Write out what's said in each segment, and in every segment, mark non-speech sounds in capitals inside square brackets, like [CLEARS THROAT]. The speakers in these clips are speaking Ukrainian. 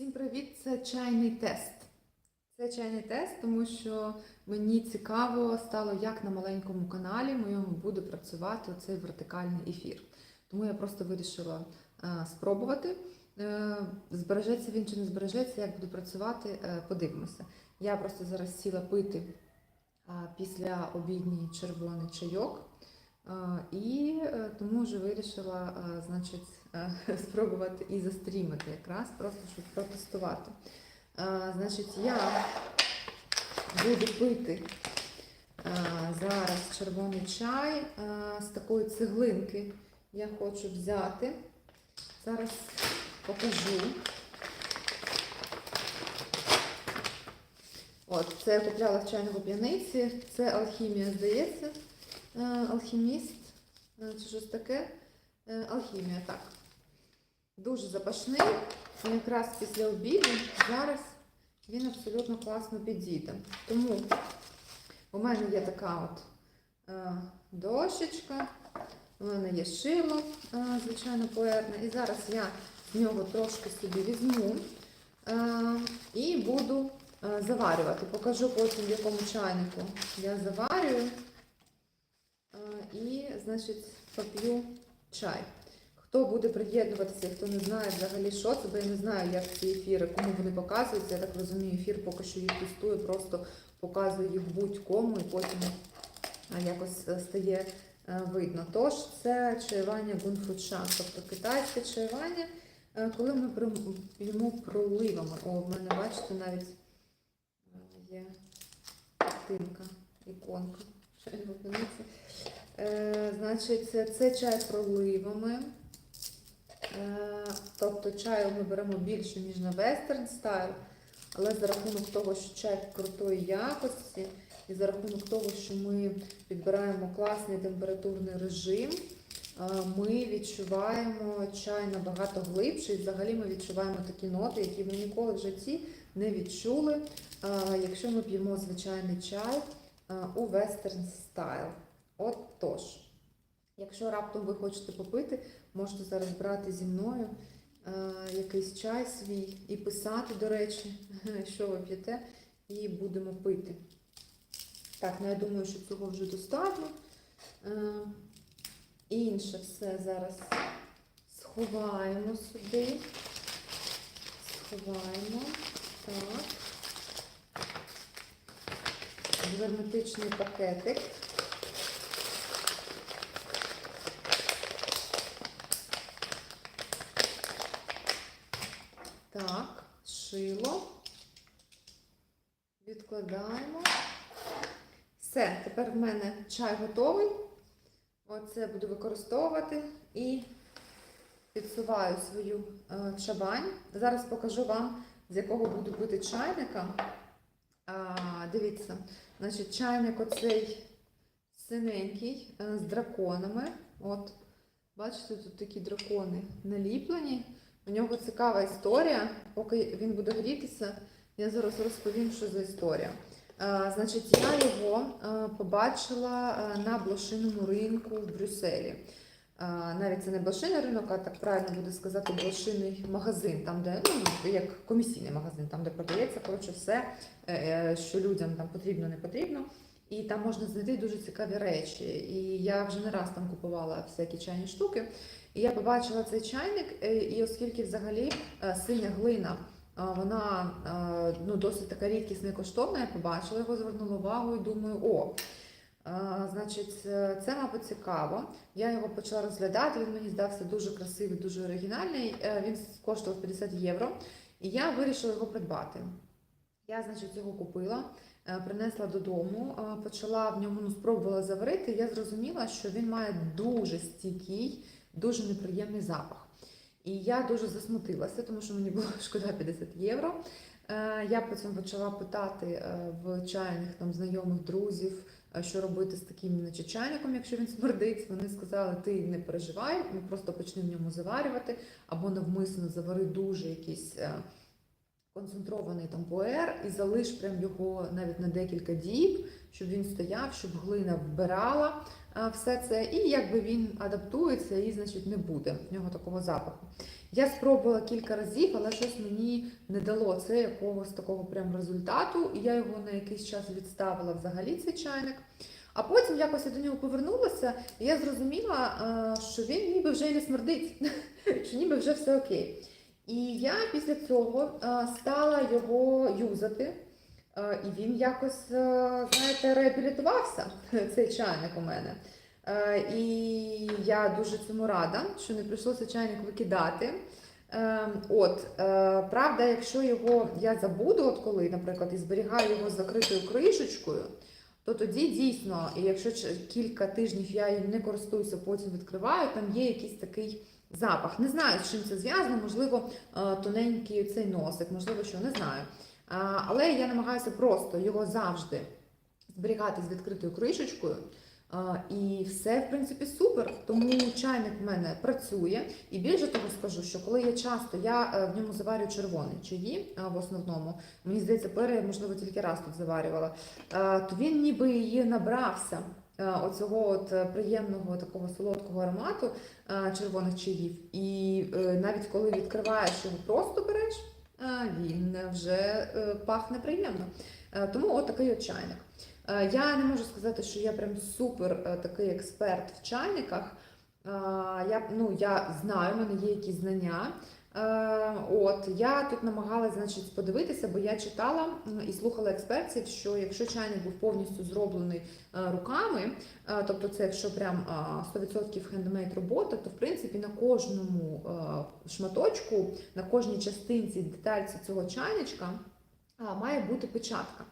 Всім привіт! Це чайний тест. Це чайний тест, тому що мені цікаво стало, як на маленькому каналі моєму буде працювати цей вертикальний ефір. Тому я просто вирішила е, спробувати. Е, збережеться він чи не збережеться, як буду працювати, е, подивимося. Я просто зараз сіла пити після обідній червоний чайок. І е, тому вже вирішила е, значить, е, [LAUGHS] спробувати і застрімити якраз, просто щоб протестувати. Значить, я буду пити зараз червоний чай з такої цеглинки. Я хочу взяти. Зараз покажу. От, це я купляла в чайному п'яниці. Це алхімія, здається. Е, Алхіміст. Е, Чи щось таке? Е, Алхімія, так. Дуже запашний. Він якраз після обіду зараз він абсолютно класно підійде. Тому у мене є така от е, дощечка, у мене є шило, е, звичайно, поерне. І зараз я з нього трошки собі візьму е, і буду е, заварювати. Покажу потім, в якому чайнику я заварюю. І, значить, поп'ю чай. Хто буде приєднуватися, хто не знає взагалі, що це, бо я не знаю, як ці ефіри, кому вони показуються. Я так розумію, ефір поки що їх тестую, просто показую їх будь-кому і потім якось е, стає е, видно. Тож це чаювання гунфуча, тобто китайське чаювання, е, коли ми п'ємо проливами. О, в мене, бачите, навіть є картинка, іконка. Е, Значить, це, це чай з проливами. Е, Тобто чаю ми беремо більше, ніж на вестерн стайл, але за рахунок того, що чай крутої якості, і за рахунок того, що ми підбираємо класний температурний режим, е, ми відчуваємо чай набагато глибше, і взагалі ми відчуваємо такі ноти, які ми ніколи в житті не відчули, е, якщо ми п'ємо звичайний чай у вестерн стайл. От тож, якщо раптом ви хочете попити, можете зараз брати зі мною е, якийсь чай свій і писати, до речі, [LAUGHS] що ви п'єте, і будемо пити. Так, ну я думаю, що цього вже достатньо. Е, інше все зараз сховаємо сюди. Сховаємо. Так. Герметичний пакетик. Так, шило. Відкладаємо. Все, тепер в мене чай готовий. Оце буду використовувати і підсуваю свою е, чабань. Зараз покажу вам, з якого буду пити чайника. А, дивіться, значить, чайник оцей синенький е, з драконами. От, бачите, тут такі дракони наліплені. У нього цікава історія. Поки він буде грітися, я зараз розповім, що за історія. Значить, я його побачила на блошиному ринку в Брюсселі. Навіть це не блошиний ринок, а так правильно буде сказати, блошиний магазин, там, де ну, як комісійний магазин, там, де продається коротше, все, е, е, що людям там потрібно, не потрібно. І там можна знайти дуже цікаві речі. І я вже не раз там купувала всякі чайні штуки. І я побачила цей чайник, е, і оскільки взагалі е, синя глина, е, вона ну, досить така рідкісна і коштовна, я побачила його, звернула увагу і думаю, о, значить, це, мабуть, цікаво. Я його почала розглядати, він мені здався дуже красивий, дуже оригінальний. Він коштував 50 євро, і я вирішила його придбати. Я, значить, його купила, е, принесла додому, е, почала в ньому ну, спробувала заварити. Я зрозуміла, що він має дуже стійкий, дуже неприємний запах. І я дуже засмутилася, тому що мені було [LAUGHS] шкода 50 євро. Е, Я потім почала питати в чайних там знайомих друзів, що робити з таким значить, чайником, якщо він смердить. Вони сказали, ти не переживай, ми просто почни в ньому заварювати, або навмисно завари дуже якийсь е, концентрований там і залиш прям його навіть на декілька діб, щоб він стояв, щоб глина вбирала все це, і якби він адаптується і, значить, не буде в нього такого запаху. Я спробувала кілька разів, але щось мені не дало це якогось такого прям результату. І я його на якийсь час відставила взагалі цей чайник. А потім якось я до нього повернулася, і я зрозуміла, е, що він ніби вже й не смердить, [LAUGHS] що ніби вже все окей. І я після цього е, стала його юзати. Е, І він якось, е, знаєте, реабілітувався, [LAUGHS] цей чайник у мене. І я дуже цьому рада, що не прийшлося чайник викидати. От, правда, якщо його я забуду, от коли, наприклад, і зберігаю його з закритою кришечкою, то тоді дійсно, якщо кілька тижнів я їм не користуюся, потім відкриваю, там є якийсь такий запах. Не знаю, з чим це зв'язано, можливо, е, тоненький цей носик, можливо, що не знаю. Але я намагаюся просто його завжди зберігати з відкритою кришечкою. І все, в принципі, супер. Тому чайник в мене працює. І більше того скажу, що коли я часто я е, в ньому заварю червоний чаї в основному, мені здається, пере, можливо, тільки раз тут заварювала, е, то він ніби її набрався. Е, Оцього от е, приємного такого солодкого аромату е, червоних чаїв. І навіть коли відкриваєш його, просто береш, він вже пахне приємно. Тому от такий от чайник. Я не можу сказати, що я прям супер такий експерт в чайниках. Я, ну, я знаю, в мене є якісь знання. Е, От я тут намагалася значить, подивитися, бо я читала і слухала експертів, що якщо чайник був повністю зроблений е, руками, е, тобто це якщо прям а, 100% хендмейд робота, то в принципі на кожному шматочку, на кожній частинці детальці цього чайничка має бути печатка.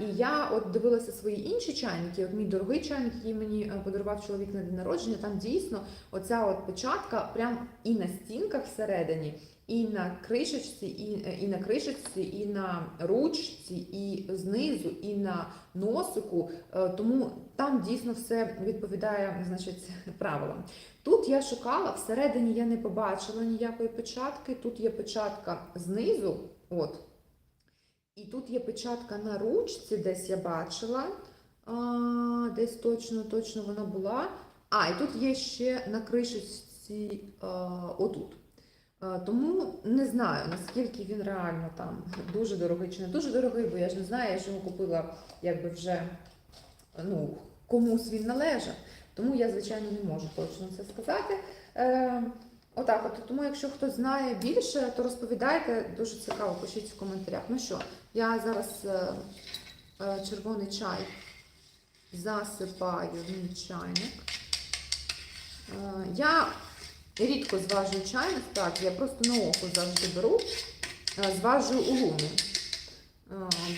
І я от дивилася свої інші чайники. От мій дорогий чайник, який мені е, подарував чоловік на день народження. Там дійсно оця от печатка прям і на стінках всередині, і на кришечці, і, е, і на кришечці, і на ручці, і знизу, і на носику. Е, Тому там дійсно все відповідає значить, правилам. Тут я шукала, всередині я не побачила ніякої печатки. Тут є печатка знизу. От. І тут є печатка на ручці, десь я бачила. А, десь точно, точно вона була. А, і тут є ще на кришечці а, отут. А, тому не знаю, наскільки він реально там дуже дорогий чи не дуже дорогий, бо я ж не знаю, я ж його купила якби вже ну, комусь він належав. Тому я, звичайно, не можу точно це сказати. Отак, от тому, якщо хтось знає більше, то розповідайте. Дуже цікаво, пишіть в коментарях. Ну що, я зараз е, е, червоний чай засипаю в мій чайник. Е, я рідко зважую чай, насправді, я просто на око завжди беру, е, зважую у луни. Е,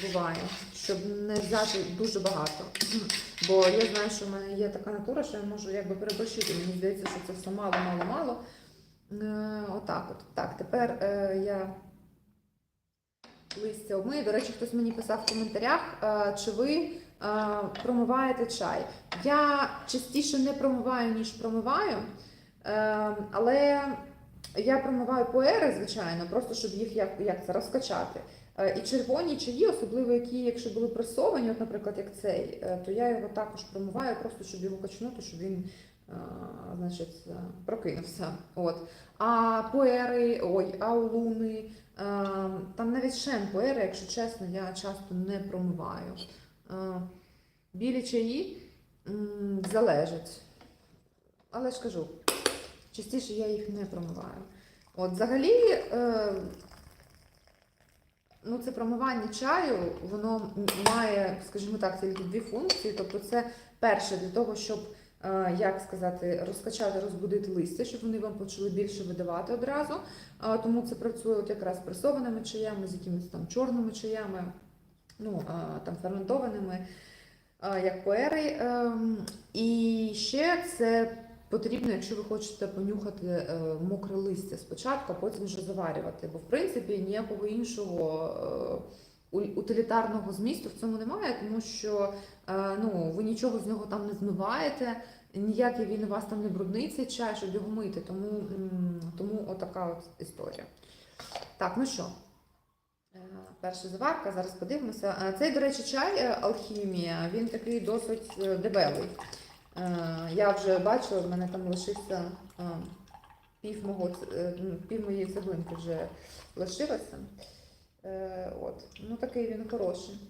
буває, щоб не взяти дуже багато. [CLEARS THROAT] Бо я знаю, що в мене є така натура, що я можу якби переборщити. Мені здається, що це все мало, мало, мало. Е, Отак от. Так, тепер е, я листя обмию. До речі, хтось мені писав в коментарях, е, чи ви е, промиваєте чай. Я частіше не промиваю, ніж промиваю, е, але я промиваю поери, звичайно, просто щоб їх як, як це розкачати. Е, І червоні чаї, особливо які, якщо були пресовані, от, наприклад, як цей, е, то я його також промиваю, просто щоб його качнути, щоб він е, значить, е, прокинувся. От. А поери, ой, аулуни, е, там навіть шен поери, якщо чесно, я часто не промиваю. Е, Білі чаї залежать. Але ж кажу, частіше я їх не промиваю. От взагалі, ну, це промивання чаю, воно має, скажімо так, тільки дві функції. Тобто, це перше для того, щоб як сказати, розкачати, розбудити листя, щоб вони вам почали більше видавати одразу. Тому це працює от якраз пресованими чаями, з якимись там чорними чаями, ну, там ферментованими, як поери. Ем, І ще це потрібно, якщо ви хочете понюхати е, мокре листя спочатку, а потім вже заварювати. Бо в принципі ніякого іншого. е, Утилітарного змісту в цьому немає, тому що е, ну, ви нічого з нього там не змиваєте, ніякий він у вас там не брудний цей чай, щоб його мити. Тому, тому отака от історія. Так, ну що, Е, перша заварка, зараз подивимося. Е, Цей, до речі, чай алхімія, він такий досить дебелий. Я вже бачила, в мене там лишився пів, мого, пів моєї цеглинки вже лишилося. Е, от. Ну такий він хороший.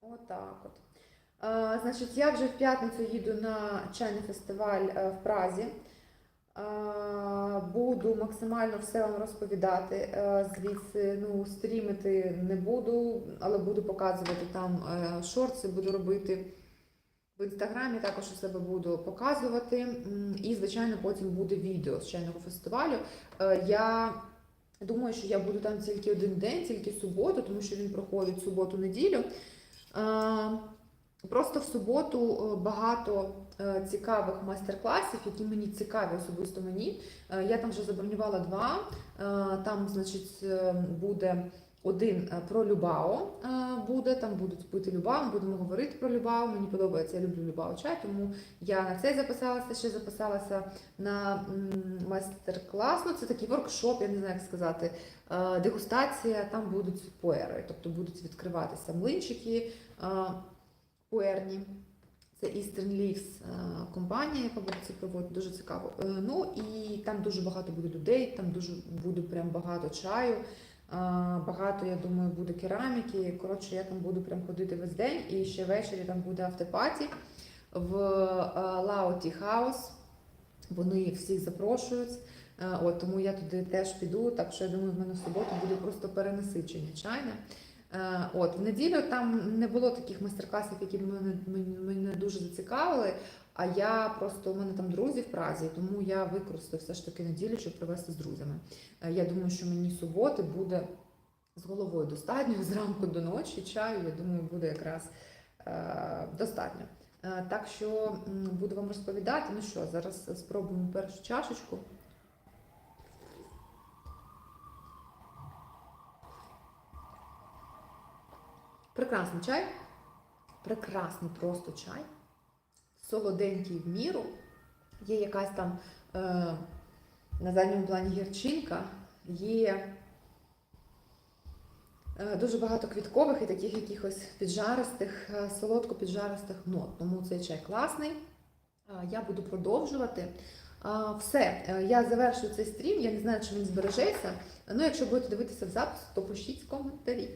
Отак от. А, значить, я вже в п'ятницю їду на чайний фестиваль е, в Празі. А, Буду максимально все вам розповідати. Е, Звідси ну, стрімити не буду, але буду показувати там е, шорти, буду робити в інстаграмі, також у себе буду показувати. І, звичайно, потім буде відео з чайного фестивалю. Я думаю, що я буду там тільки один день, тільки суботу, тому що він проходить суботу-неділю. Просто в суботу е, багато е, цікавих майстер-класів, які мені цікаві особисто мені. Е, Я там вже забронювала два. Там, значить, буде один е, про Любао. е, Буде там будуть пити Любао, будемо говорити про Любао. Мені подобається, я люблю Любао чай, тому я на цей записалася, ще записалася на майстер-клас. Ну, це такий воркшоп, я не знаю, як сказати. е, Дегустація, там будуть пуери, тобто будуть відкриватися млинчики пуерні. Це Eastern Leaves компанія, яка буде це проводити, дуже цікаво. Ну і там дуже багато буде людей, там дуже буде прям багато чаю, багато, я думаю, буде кераміки. Коротше, я там буду прям ходити весь день, і ще ввечері там буде автопаті в Лауті Хаус. Вони всіх запрошують. Е, От, тому я туди теж піду, так що я думаю, в мене в суботу буде просто перенасичення чайне. Е, От, в неділю там не було таких майстер-класів, які мене, мене дуже зацікавили. А я просто у мене там друзі в Празі, тому я використаю все ж таки неділю, щоб провести з друзями. Е, Я думаю, що мені суботи буде з головою достатньо, [LAUGHS] зранку до ночі чаю, я думаю, буде якраз е, достатньо. Е, Так що буду вам розповідати. Ну що, зараз спробуємо першу чашечку. Прекрасний чай. Прекрасний просто чай. Солоденький в міру. Є якась там е, на задньому плані гірчинка, є е, дуже багато квіткових і таких якихось піджаристих, е, солодко-піджаристих нот. Тому цей чай класний. Е, Я буду продовжувати. Все, Е, я завершую цей стрім. Я не знаю, чи він збережеться. Ну, якщо будете дивитися в запис, то пишіть коментарі.